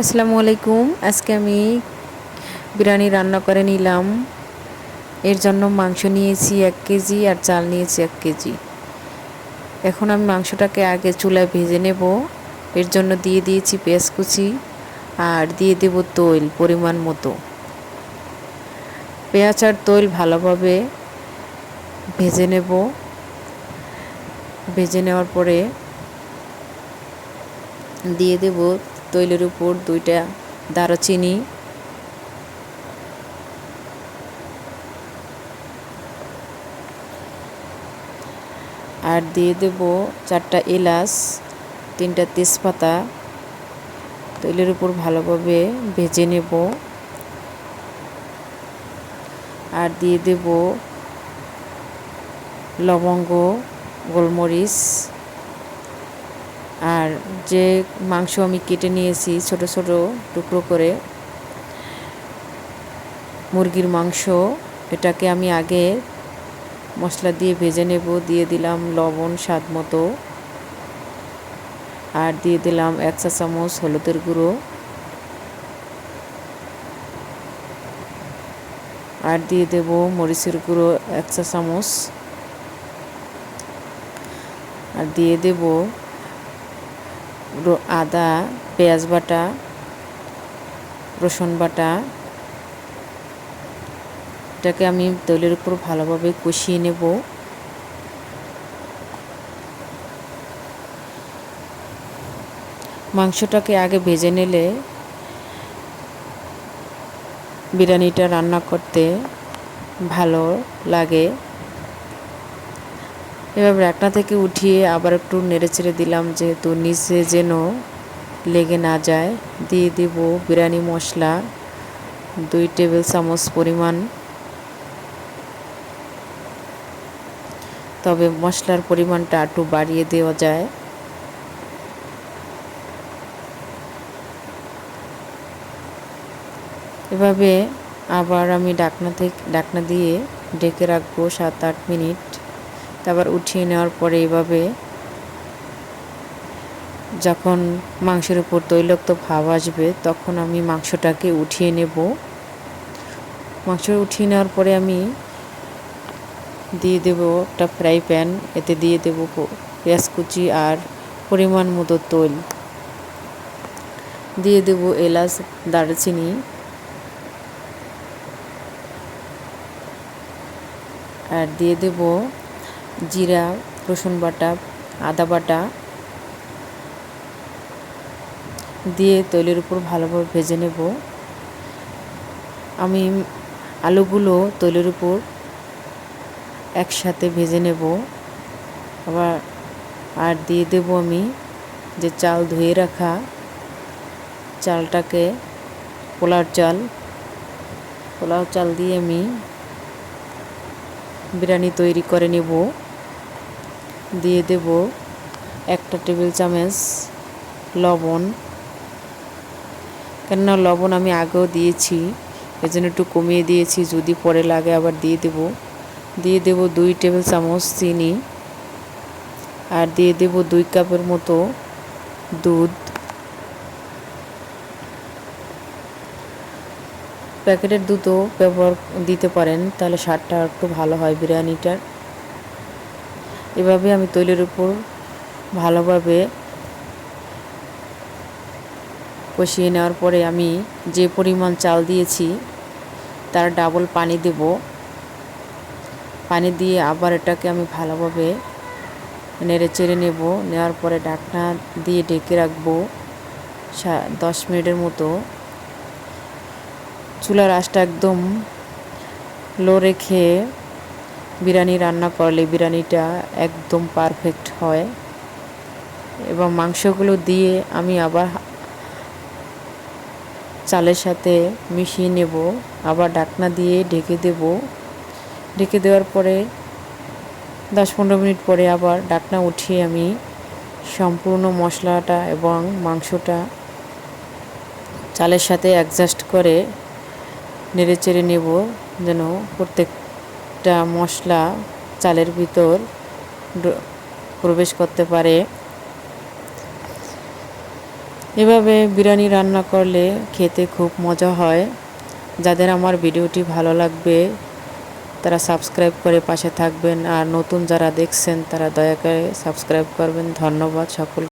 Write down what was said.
আসসালামু আলাইকুম। আজকে আমি বিরিয়ানি রান্না করে নিলাম। এর জন্য মাংস নিয়েছি এক কেজি আর চাল নিয়েছি এক কেজি। এখন আমি মাংসটাকে আগে চুলায় ভেজে নেব। এর জন্য দিয়ে দিয়েছি পেঁয়াজ কুচি আর দিয়ে দেব তৈল পরিমাণ মতো। পেঁয়াজ আর তৈল ভালোভাবে ভেজে নেব। ভেজে নেওয়ার পরে দিয়ে দেব তৈলের উপর দুইটা দারচিনি। আর দিয়ে দেব চারটা এলাচ, তিনটা তেজপাতা। তৈলের উপর ভালোভাবে ভেজে নেব। আর দিয়ে দেব লবঙ্গ, গোলমরিচ। আর যে মাংস আমি কেটে নিয়েছি ছোট ছোট টুকরো করে, মুরগির মাংস, এটাকে আমি আগে মশলা দিয়ে ভেজে নেব, দিয়ে দিলাম লবণ স্বাদ মতো। আর দিয়ে দিলাম এক চা চামচ হলুদের গুঁড়ো। আর দিয়ে দেব মরিচের গুঁড়ো এক চা চামচ। আর দিয়ে দেব আদা, পেঁয়াজ বাটা, রসুন বাটা, এটাকে আমি তেলের উপর ভালোভাবে কষিয়ে নেব। মাংসটাকে আগে ভেজে নিলে বিরিয়ানিটা রান্না করতে ভালো লাগে। এবার রান্না থেকে উঠিয়ে আবার একটু নেড়ে চেড়ে দিলাম, যেহেতু নিচে যেন লেগে না যায়। দিয়ে দেব বিরিয়ানি মশলা, দুই টেবিল চামচ পরিমাণ। তবে মশলার পরিমাণটা একটু বাড়িয়ে দেওয়া যায়। এভাবে আবার আমি ডাকনা থেকে ডাকনা দিয়ে ডেকে রাখব সাত আট মিনিট। তারপর উঠিয়ে নেওয়ার পরে এইভাবে যখন মাংসের উপর তৈলক্ত ভাব আসবে, তখন আমি মাংসটাকে উঠিয়ে নেব। মাংস উঠিয়ে নেওয়ার পরে আমি দিয়ে দেব একটা ফ্রাই প্যান, এতে দিয়ে দেব পেঁয়াজ কুচি আর পরিমাণ মতো তৈল। দিয়ে দেব এলাচ, দারচিনি আর দিয়ে দেব জিরা, রসুন বাটা, আদা বাটা দিয়ে তৈলের উপর ভালোভাবে ভেজে নেব। আমি আলুগুলো তৈলের উপর একসাথে ভেজে নেব। আবার, আর দিয়ে দেব আমি যে চাল ধুয়ে রাখা চালটাকে পোলার চাল। পোলাও চাল দিয়ে আমি বিরিয়ানি তৈরি করে নেব। দিয়ে দেব একটা টেবিল চামচ লবণ। কেননা লবণ আমি আগেও দিয়েছি, এজন্য একটু কমিয়ে দিয়েছি, যদি পরে লাগে আবার দিয়ে দেব। দিয়ে দেব দুই টেবিল চামচ চিনি আর দিয়ে দেব দুই কাপের মতো দুধ। প্যাকেটের দুধও ব্যবহার দিতে পারেন, তাহলে স্বাদটা একটু ভালো হয় বিরিয়ানিটার। এভাবে আমি তৈলের উপর ভালোভাবে কষিয়ে নেওয়ার পরে আমি যে পরিমাণ চাল দিয়েছি, তার ডাবল পানি দেব। পানি দিয়ে আবার এটাকে আমি ভালোভাবে নেড়ে চেড়ে নেব। নেওয়ার পরে ঢাকনা দিয়ে ঢেকে রাখব দশ মিনিটের মতো। চুলার আঁচটা একদম লো রেখে বিরিয়ানি রান্না করলে বিরিয়ানিটা একদম পারফেক্ট হয়। এবং মাংসগুলো দিয়ে আমি আবার চালের সাথে মিশিয়ে নেব, আবার ডাকনা দিয়ে ঢেকে দেব। ঢেকে দেওয়ার পরে দশ পনেরো মিনিট পরে আবার ডাকনা উঠিয়ে আমি সম্পূর্ণ মশলাটা এবং মাংসটা চালের সাথে অ্যাডজাস্ট করে নেড়ে চেড়ে নেব যেন প্রত্যেকটা মশলা চালের ভিতর প্রবেশ করতে পারে। এভাবে বিরিয়ানি রান্না করলে খেতে খুব মজা হয়। যাদের আমার ভিডিওটি ভালো লাগবে, তারা সাবস্ক্রাইব করে পাশে থাকবেন। আর নতুন যারা দেখছেন, তারা দয়া করে সাবস্ক্রাইব করবেন। ধন্যবাদ সকল